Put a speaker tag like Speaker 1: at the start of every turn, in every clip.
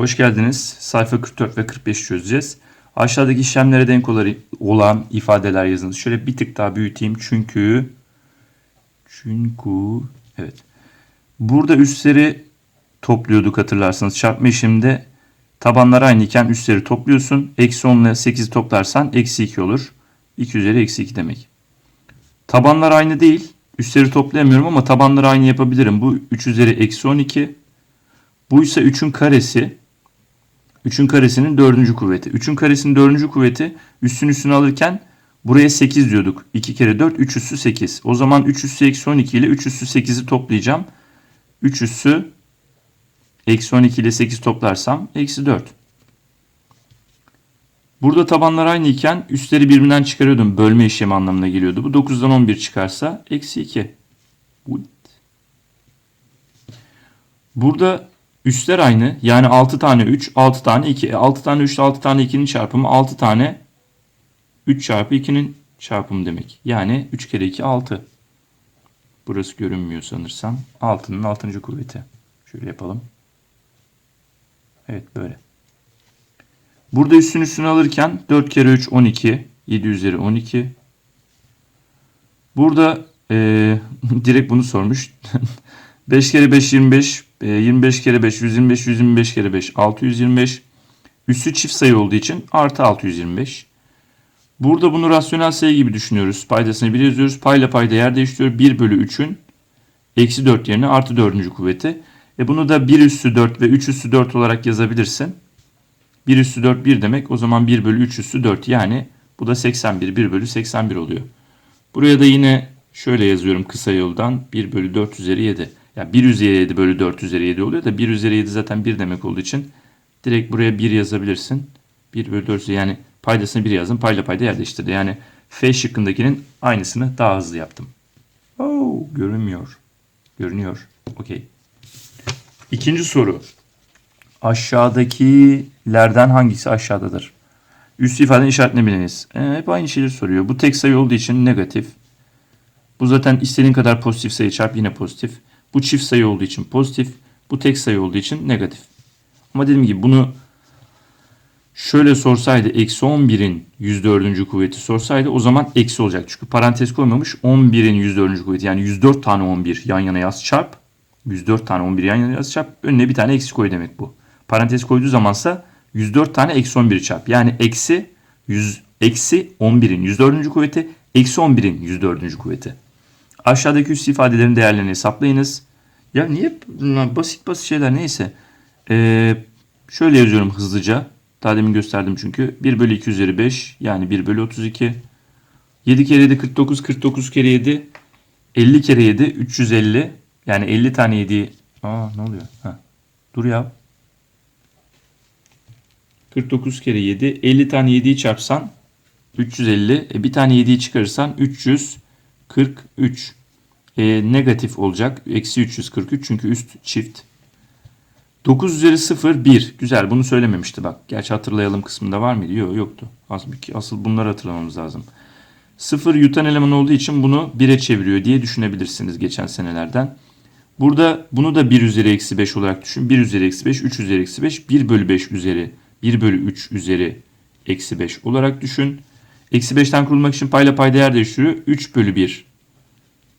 Speaker 1: Hoş geldiniz. Sayfa 44 ve 45 çözeceğiz. Aşağıdaki işlemlere denk olan ifadeler yazınız. Şöyle bir tık daha büyüteyim çünkü çünkü evet. Burada üstleri topluyorduk hatırlarsanız. Çarpma işleminde tabanlar aynı iken üstleri topluyorsun. Eksi 10 ile 8'i toplarsan eksi 2 olur. 2 üzeri eksi 2 demek. Tabanlar aynı değil. Üstleri toplayamıyorum ama tabanları aynı yapabilirim. Bu 3 üzeri eksi 12. Bu ise 3'ün karesi. 3'ün karesinin dördüncü kuvveti. 3'ün karesinin dördüncü kuvveti üstün üstüne alırken buraya 8 diyorduk. 2 kere 4 3 üssü 8. O zaman 3 üssü eksi 12 ile 3 üssü 8'i toplayacağım. 3 üssü eksi 12 ile 8 toplarsam eksi 4. Burada tabanlar aynı iken üstleri birbirinden çıkarıyordum. Bölme işlemi anlamına geliyordu. Bu 9'dan 11 çıkarsa eksi 2. What? Burada üstler aynı. Yani 6 tane 3, 6 tane 2. E 6 tane 3 ile 6 tane 2'nin çarpımı 6 tane 3 çarpı 2'nin çarpımı demek. Yani 3 kere 2 6. Burası görünmüyor sanırsam. 6'nın 6. kuvveti. Şöyle yapalım. Evet böyle. Burada üstün üstüne alırken 4 kere 3 12. 7 üzeri 12. Burada eee, direkt bunu sormuş. 5 kere 5 25. e, 25 kere 5 125. 125 kere 5 625. Üssü çift sayı olduğu için artı 625. Burada bunu rasyonel sayı gibi düşünüyoruz. Paydasını 1 yazıyoruz. Payla payda yer değiştiriyor. 1 bölü 3'ün eksi 4 yerine artı 4. kuvveti. E bunu da 1 üssü 4 ve 3 üssü 4 olarak yazabilirsin. 1 üssü 4 1 demek. O zaman 1 bölü 3 üssü 4 yani bu da 81. 1 bölü 81 oluyor. Buraya da yine şöyle yazıyorum kısa yoldan 1 bölü 4 üzeri 7. Yani 1 üzeri 7 bölü 4 üzeri 7 oluyor da 1 üzeri 7 zaten 1 demek olduğu için direkt buraya 1 yazabilirsin. 1 bölü 4 üzeri yani paydasını 1 yazdım. Payla payda yer değiştirdi. Yani F şıkkındakinin aynısını daha hızlı yaptım. Oo, görünmüyor. Görünüyor. Okey. İkinci soru. Aşağıdakilerden hangisi aşağıdadır? Üst ifadenin işaretini biliniz. E, hep aynı şeyleri soruyor. Bu tek sayı olduğu için negatif. Bu zaten istediğin kadar pozitif sayı çarp yine pozitif. Bu çift sayı olduğu için pozitif. Bu tek sayı olduğu için negatif. Ama dediğim gibi bunu şöyle sorsaydı eksi 11'in 104. kuvveti sorsaydı o zaman eksi olacak. Çünkü parantez koymamış 11'in 104. kuvveti yani 104 tane 11 yan yana yaz çarp. 104 tane 11 yan yana yaz çarp. Önüne bir tane eksi koy demek bu. Parantez koyduğu zamansa 104 tane eksi 11 çarp. Yani eksi 100, eksi 11'in 104. kuvveti eksi 11'in 104. kuvveti. Aşağıdaki üst ifadelerin değerlerini hesaplayınız. Ya niye basit basit şeyler neyse. Ee, şöyle yazıyorum hızlıca. Daha demin gösterdim çünkü. 1 bölü 2 üzeri 5 yani 1 bölü 32. 7 kere 7 49 49 kere 7 50 kere 7 350 yani 50 tane 7 Aa ne oluyor? Ha. Dur ya. 49 kere 7 50 tane 7'yi çarpsan 350 e, bir tane 7'yi çıkarırsan 343 e, negatif olacak. Eksi 343 çünkü üst çift. 9 üzeri 0 1. Güzel bunu söylememişti bak. Gerçi hatırlayalım kısmında var mıydı? Yok yoktu. Asıl bunları hatırlamamız lazım. 0 yutan eleman olduğu için bunu 1'e çeviriyor diye düşünebilirsiniz geçen senelerden. Burada bunu da 1 üzeri eksi 5 olarak düşün. 1 üzeri eksi 5, 3 üzeri eksi 5, 1 bölü 5 üzeri 1 bölü 3 üzeri eksi 5 olarak düşün. Eksi 5'ten kurulmak için payla payda yer değiştiriyor. 3 bölü 1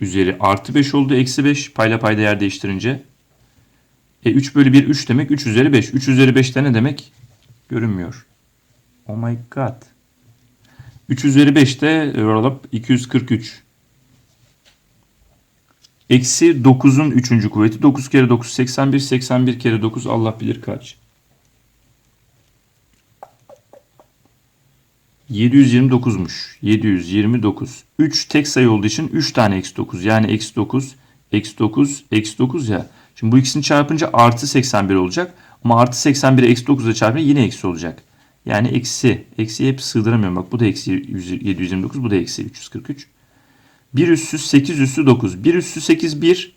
Speaker 1: üzeri artı 5 oldu. Eksi 5 payla payda yer değiştirince. E 3 bölü 1 3 demek. 3 üzeri 5. 3 üzeri 5 de ne demek? Görünmüyor. Oh my god. 3 üzeri 5 de roll 243. Eksi 9'un 3. kuvveti. 9 kere 9 81. 81 kere 9 Allah bilir kaç. 729'muş. 729. 3 tek sayı olduğu için 3 tane eksi 9. Yani eksi 9, eksi 9, eksi 9 ya. Şimdi bu ikisini çarpınca artı 81 olacak. Ama artı 81'e eksi 9'a çarpınca yine eksi olacak. Yani eksi. Eksiyi hep sığdıramıyorum. Bak bu da eksi 729, bu da eksi 343. 1 üssü 8 üssü 9. 1 üssü 8 1.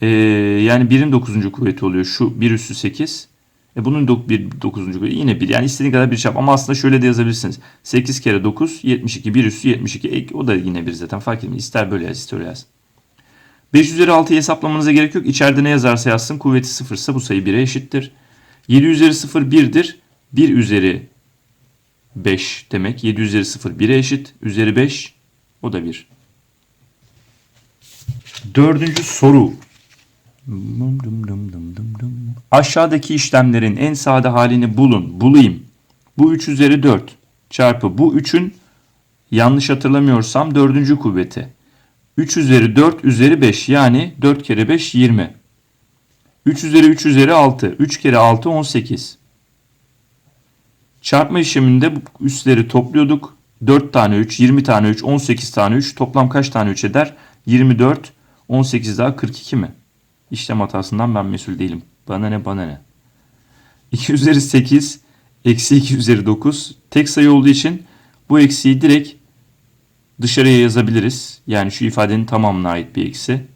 Speaker 1: Ee, yani 1'in 9. kuvveti oluyor. Şu 1 üssü 8. E bunun 9. kuvveti yine 1. Yani istediğin kadar bir çarp. Ama aslında şöyle de yazabilirsiniz. 8 kere 9 72. 1 üssü 72. Ek, o da yine 1 zaten fark etmiyor. İster böyle yaz ister öyle yaz. 5 üzeri 6'yı hesaplamanıza gerek yok. İçeride ne yazarsa yazsın. Kuvveti 0 ise bu sayı 1'e eşittir. 7 üzeri 0 1'dir. 1 üzeri 5 demek. 7 üzeri 0 1'e eşit. Üzeri 5 o da 1. Dördüncü soru. Dum dum dum dum dum dum. Aşağıdaki işlemlerin en sade halini bulun. Bulayım. Bu 3 üzeri 4 çarpı bu 3'ün yanlış hatırlamıyorsam dördüncü kuvveti. 3 üzeri 4 üzeri 5 yani 4 kere 5 20. 3 üzeri 3 üzeri 6. 3 kere 6 18. Çarpma işleminde üstleri topluyorduk. 4 tane 3, 20 tane 3, 18 tane 3. Toplam kaç tane 3 eder? 24, 18 daha 42 mi? İşlem hatasından ben mesul değilim. Bana ne bana ne. 2 üzeri 8, eksi 2 üzeri 9. Tek sayı olduğu için bu eksiği direkt dışarıya yazabiliriz. Yani şu ifadenin tamamına ait bir eksi.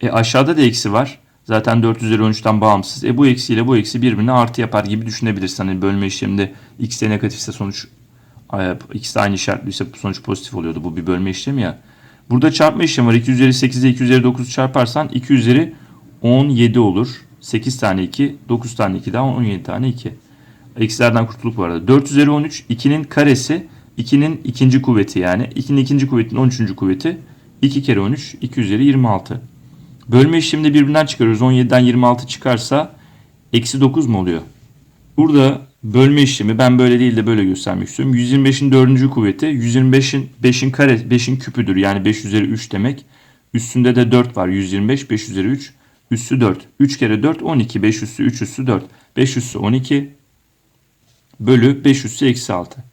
Speaker 1: E aşağıda da eksi var. Zaten 4 üzeri 13'ten bağımsız. E bu eksiyle bu eksi birbirine artı yapar gibi düşünebilirsin. Hani bölme işleminde x de negatifse sonuç x de aynı işaretliyse sonuç pozitif oluyordu. Bu bir bölme işlemi ya. Burada çarpma işlemi var. 2 üzeri 8'e 2 üzeri 9'u çarparsan 2 üzeri 17 olur. 8 tane 2, 9 tane 2 daha 17 tane 2. Eksilerden kurtulduk bu arada. 4 üzeri 13, 2'nin karesi, 2'nin ikinci kuvveti yani. 2'nin ikinci kuvvetinin 13. kuvveti. 2 kere 13, 2 üzeri 26. Bölme işleminde birbirinden çıkarıyoruz. 17'den 26 çıkarsa eksi 9 mu oluyor? Burada bölme işlemi ben böyle değil de böyle göstermek istiyorum. 125'in 4. kuvveti 125'in 5'in kare 5'in küpüdür. Yani 5 üzeri 3 demek. Üstünde de 4 var. 125 5 üzeri 3 üssü 4. 3 kere 4 12. 5 üssü 3 üssü 4. 5 üssü 12 bölü 5 üssü eksi 6.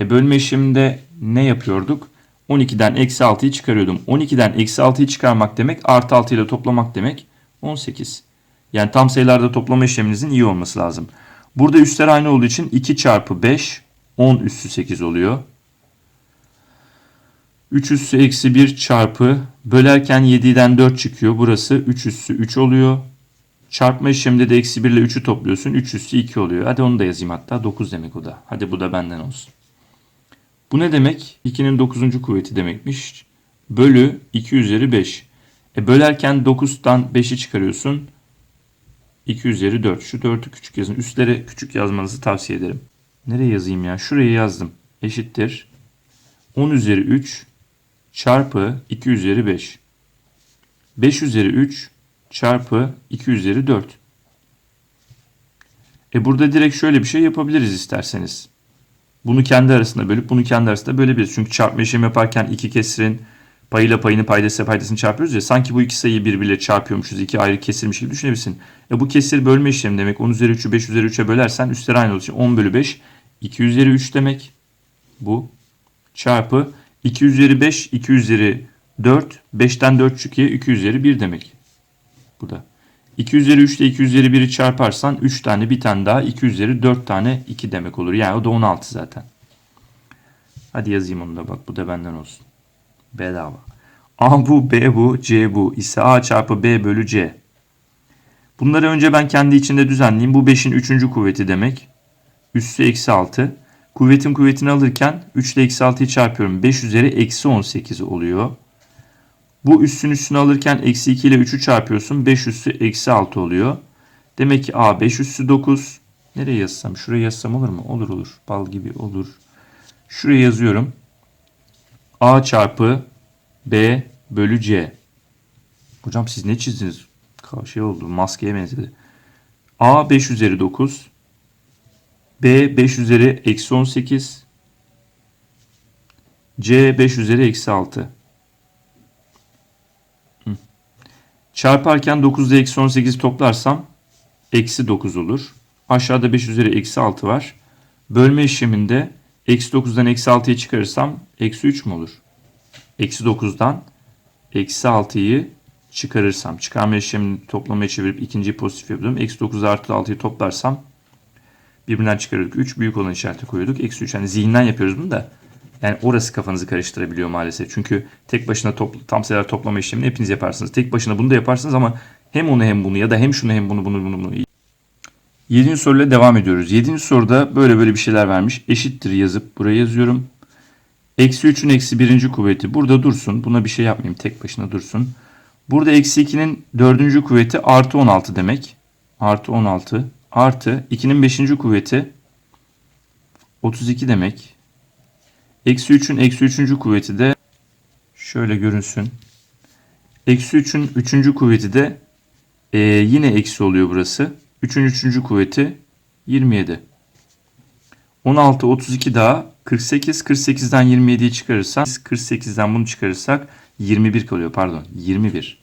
Speaker 1: E bölme işleminde ne yapıyorduk? 12'den eksi 6'yı çıkarıyordum. 12'den eksi 6'yı çıkarmak demek artı 6 ile toplamak demek 18. Yani tam sayılarda toplama işleminizin iyi olması lazım. Burada üstler aynı olduğu için 2 çarpı 5 10 üssü 8 oluyor. 3 üssü eksi 1 çarpı bölerken 7'den 4 çıkıyor. Burası 3 üssü 3 oluyor. Çarpma işleminde de eksi 1 ile 3'ü topluyorsun. 3 üssü 2 oluyor. Hadi onu da yazayım hatta. 9 demek o da. Hadi bu da benden olsun. Bu ne demek? 2'nin 9. kuvveti demekmiş. Bölü 2 üzeri 5. E bölerken 9'dan 5'i çıkarıyorsun. 2 üzeri 4. Şu 4'ü küçük yazın. Üstlere küçük yazmanızı tavsiye ederim. Nereye yazayım ya? Şuraya yazdım. Eşittir. 10 üzeri 3 çarpı 2 üzeri 5. 5 üzeri 3 çarpı 2 üzeri 4. E burada direkt şöyle bir şey yapabiliriz isterseniz. Bunu kendi arasında bölüp bunu kendi arasında bölebiliriz. Çünkü çarpma işlemi yaparken iki kesirin payıyla payını paydasıyla paydasını çarpıyoruz ya. Sanki bu iki sayıyı birbiriyle çarpıyormuşuz. iki ayrı kesirmiş gibi düşünebilirsin. E bu kesir bölme işlemi demek. 10 üzeri 3'ü 5 üzeri 3'e bölersen üstler aynı olduğu için 10 bölü 5 2 üzeri 3 demek. Bu çarpı 2 üzeri 5 2 üzeri 4 5'ten 4 çıkıyor 2 üzeri 1 demek. Bu da. 2 üzeri 3 ile 2 üzeri 1'i çarparsan 3 tane bir tane daha 2 üzeri 4 tane 2 demek olur. Yani o da 16 zaten. Hadi yazayım onu da bak bu da benden olsun. Bedava. A bu, B bu, C bu ise A çarpı B bölü C. Bunları önce ben kendi içinde düzenleyeyim. Bu 5'in 3. kuvveti demek. Üssü eksi 6. Kuvvetin kuvvetini alırken 3 ile eksi 6'yı çarpıyorum. 5 üzeri eksi 18 oluyor. Bu üssün üstünü alırken eksi 2 ile 3'ü çarpıyorsun. 5 üssü eksi 6 oluyor. Demek ki A 5 üssü 9. Nereye yazsam? Şuraya yazsam olur mu? Olur olur. Bal gibi olur. Şuraya yazıyorum. A çarpı B bölü C. Hocam siz ne çizdiniz? Şey oldu. Maskeye benzedi. A 5 üzeri 9. B 5 üzeri eksi 18. C 5 üzeri eksi 6. Çarparken 9 ile eksi 18 toplarsam eksi 9 olur. Aşağıda 5 üzeri eksi 6 var. Bölme işleminde eksi 9'dan eksi 6'yı çıkarırsam eksi 3 mü olur? Eksi 9'dan eksi 6'yı çıkarırsam çıkarma işlemini toplamaya çevirip ikinciyi pozitif yapıyordum. Eksi 9 artı 6'yı toplarsam birbirinden çıkarıyorduk. 3 büyük olan işareti koyuyorduk. Eksi 3 yani zihinden yapıyoruz bunu da. Yani orası kafanızı karıştırabiliyor maalesef. Çünkü tek başına topl tam sayılar toplama işlemini hepiniz yaparsınız. Tek başına bunu da yaparsınız ama hem onu hem bunu ya da hem şunu hem bunu bunu bunu. bunu. 7. soruyla devam ediyoruz. 7. soruda böyle böyle bir şeyler vermiş. Eşittir yazıp buraya yazıyorum. Eksi 3'ün eksi 1. kuvveti burada dursun. Buna bir şey yapmayayım. Tek başına dursun. Burada eksi 2'nin 4. kuvveti artı 16 demek. Artı 16 artı 2'nin 5. kuvveti 32 demek. Eksi 3'ün eksi 3. kuvveti de şöyle görünsün. Eksi 3'ün 3. kuvveti de e, yine eksi oluyor burası. 3'ün 3. kuvveti 27. 16, 32 daha 48. 48'den 27'yi çıkarırsak 48'den bunu çıkarırsak 21 kalıyor pardon 21.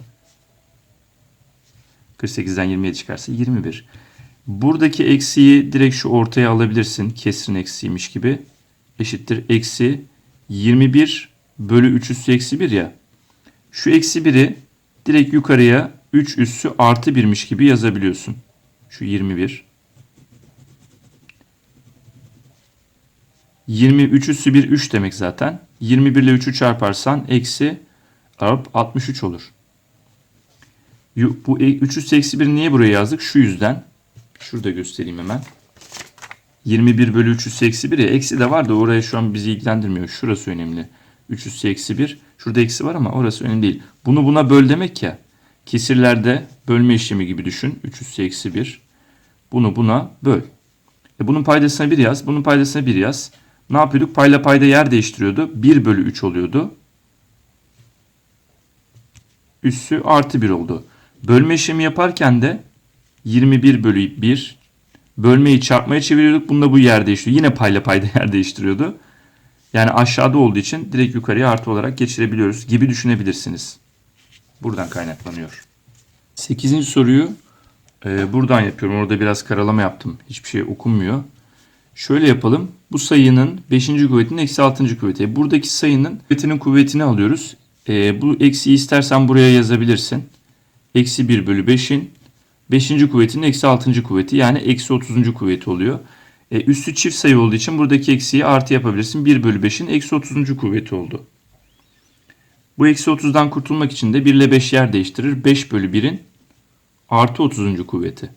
Speaker 1: 48'den 27 çıkarsa 21. Buradaki eksiği direkt şu ortaya alabilirsin. Kesrin eksiğiymiş gibi. Eşittir eksi 21 bölü 3 üssü eksi 1 ya. Şu eksi 1'i direkt yukarıya 3 üssü artı 1'miş gibi yazabiliyorsun. Şu 21. 23 üssü 1 3 demek zaten. 21 ile 3'ü çarparsan eksi 63 olur. Bu 3 üssü eksi 1 niye buraya yazdık? Şu yüzden. Şurada göstereyim hemen. 21 bölü 3 üssü eksi 1 ya. Eksi de var da oraya şu an bizi ilgilendirmiyor. Şurası önemli. 3 üssü eksi 1. Şurada eksi var ama orası önemli değil. Bunu buna böl demek ya. Kesirlerde bölme işlemi gibi düşün. 3 üssü eksi 1. Bunu buna böl. E bunun paydasına 1 yaz. Bunun paydasına 1 yaz. Ne yapıyorduk? Payla payda yer değiştiriyordu. 1 bölü 3 oluyordu. Üssü artı 1 oldu. Bölme işlemi yaparken de 21 bölü 1 bölmeyi çarpmaya çeviriyorduk. Bunda bu yer değişiyor. Yine payla payda yer değiştiriyordu. Yani aşağıda olduğu için direkt yukarıya artı olarak geçirebiliyoruz gibi düşünebilirsiniz. Buradan kaynaklanıyor. 8. soruyu e, buradan yapıyorum. Orada biraz karalama yaptım. Hiçbir şey okunmuyor. Şöyle yapalım. Bu sayının 5. kuvvetinin eksi 6. kuvveti. Buradaki sayının kuvvetinin kuvvetini alıyoruz. E, bu eksiyi istersen buraya yazabilirsin. Eksi 1 bölü 5'in 5. kuvvetinin eksi 6. kuvveti yani eksi 30. kuvveti oluyor. E, üstü çift sayı olduğu için buradaki eksiyi artı yapabilirsin. 1 bölü 5'in eksi 30. kuvveti oldu. Bu eksi 30'dan kurtulmak için de 1 ile 5 yer değiştirir. 5 bölü 1'in artı 30. kuvveti.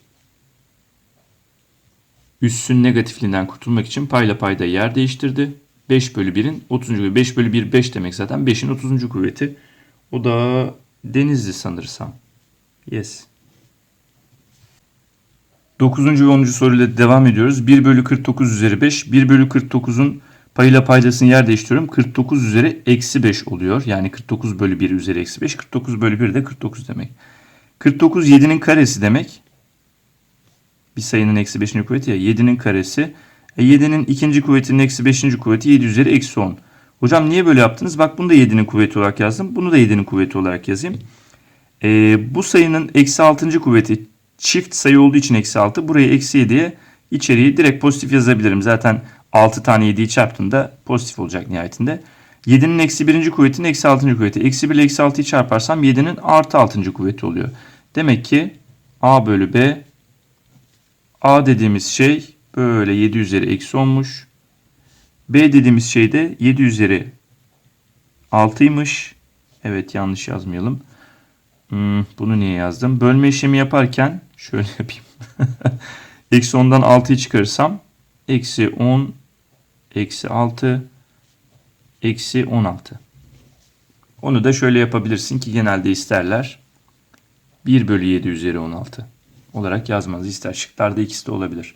Speaker 1: Üssün negatifliğinden kurtulmak için payla payda yer değiştirdi. 5 bölü 1'in 30. kuvveti. 5 bölü 1 5 demek zaten. 5'in 30. kuvveti. O da denizli sanırsam. Yes. 9. ve 10. soruyla devam ediyoruz. 1 bölü 49 üzeri 5. 1 bölü 49'un payıyla paydasını yer değiştiriyorum. 49 üzeri eksi 5 oluyor. Yani 49 bölü 1 üzeri eksi 5. 49 bölü 1 de 49 demek. 49 7'nin karesi demek. Bir sayının eksi 5. kuvveti ya. 7'nin karesi. E 7'nin ikinci kuvvetinin eksi 5. kuvveti 7 üzeri eksi 10. Hocam niye böyle yaptınız? Bak bunu da 7'nin kuvveti olarak yazdım. Bunu da 7'nin kuvveti olarak yazayım. E, bu sayının eksi 6. kuvveti çift sayı olduğu için eksi 6. Burayı eksi 7'ye içeriği direkt pozitif yazabilirim. Zaten 6 tane 7'yi çarptığımda pozitif olacak nihayetinde. 7'nin eksi 1. kuvvetinin eksi 6. kuvveti. Eksi 1 ile eksi 6'yı çarparsam 7'nin artı 6. kuvveti oluyor. Demek ki A bölü B A dediğimiz şey böyle 7 üzeri eksi 10'muş. B dediğimiz şey de 7 üzeri 6'ymış. Evet yanlış yazmayalım. Hmm, bunu niye yazdım? Bölme işlemi yaparken şöyle yapayım. eksi 10'dan 6'yı çıkarırsam eksi 10 eksi 6 eksi 16. Onu da şöyle yapabilirsin ki genelde isterler. 1 bölü 7 üzeri 16 olarak yazmanızı ister. Şıklarda ikisi de olabilir.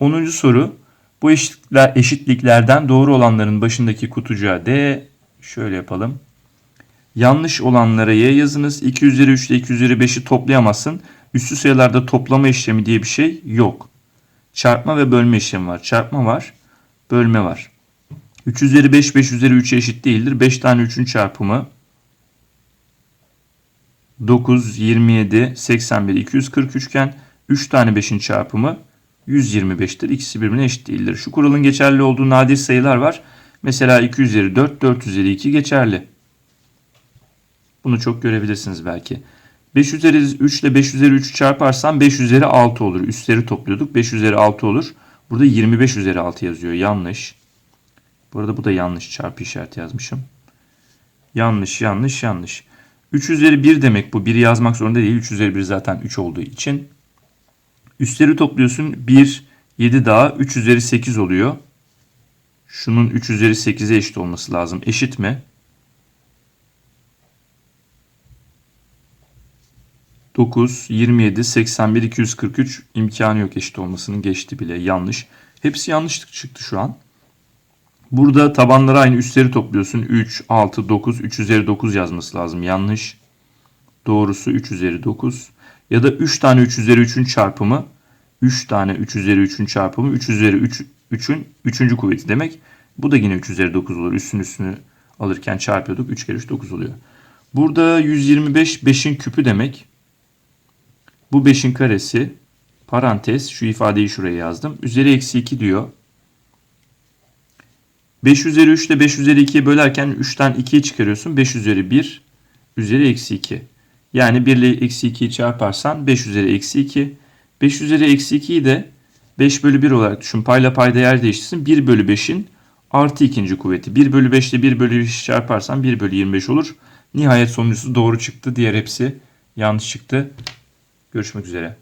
Speaker 1: 10. soru. Bu eşitlikler, eşitliklerden doğru olanların başındaki kutucuğa D. Şöyle yapalım. Yanlış olanlara Y yazınız. 2 üzeri 3 ile 2 üzeri 5'i toplayamazsın. Üstü sayılarda toplama işlemi diye bir şey yok. Çarpma ve bölme işlemi var. Çarpma var. Bölme var. 3 üzeri 5, 5 üzeri 3'e eşit değildir. 5 tane 3'ün çarpımı 9, 27, 81, 243 iken 3 tane 5'in çarpımı 125'tir. İkisi birbirine eşit değildir. Şu kuralın geçerli olduğu nadir sayılar var. Mesela 2 üzeri 4, 4 üzeri 2 geçerli. Bunu çok görebilirsiniz belki. 5 üzeri 3 ile 5 üzeri 3 çarparsam 5 üzeri 6 olur. Üstleri topluyorduk. 5 üzeri 6 olur. Burada 25 üzeri 6 yazıyor. Yanlış. Burada bu da yanlış. Çarpı işareti yazmışım. Yanlış, yanlış, yanlış. 3 üzeri 1 demek bu. 1'i yazmak zorunda değil. 3 üzeri 1 zaten 3 olduğu için. Üstleri topluyorsun. 1, 7 daha 3 üzeri 8 oluyor. Şunun 3 üzeri 8'e eşit olması lazım. Eşit mi? 9, 27, 81, 243 imkanı yok eşit olmasının geçti bile. Yanlış. Hepsi yanlış çıktı şu an. Burada tabanları aynı üstleri topluyorsun. 3, 6, 9, 3 üzeri 9 yazması lazım. Yanlış. Doğrusu 3 üzeri 9. Ya da 3 tane 3 üzeri 3'ün çarpımı 3 tane 3 üzeri 3'ün çarpımı 3 üzeri 3 3'ün 3. kuvveti demek. Bu da yine 3 üzeri 9 olur. Üstün üstünü alırken çarpıyorduk. 3 kere 3 9 oluyor. Burada 125 5'in küpü demek. Bu 5'in karesi parantez şu ifadeyi şuraya yazdım. Üzeri eksi 2 diyor. 5 üzeri 3 ile 5 üzeri 2'ye bölerken 3'ten 2'yi çıkarıyorsun. 5 üzeri 1 üzeri eksi 2. Yani 1 ile eksi 2'yi çarparsan 5 üzeri eksi 2. 5 üzeri eksi 2'yi de 5 bölü 1 olarak düşün. Payla payda yer değiştirsin. 1 bölü 5'in artı ikinci kuvveti. 1 bölü 5 ile 1 bölü 5'i çarparsan 1 bölü 25 olur. Nihayet sonuncusu doğru çıktı. Diğer hepsi yanlış çıktı. Görüşmek üzere.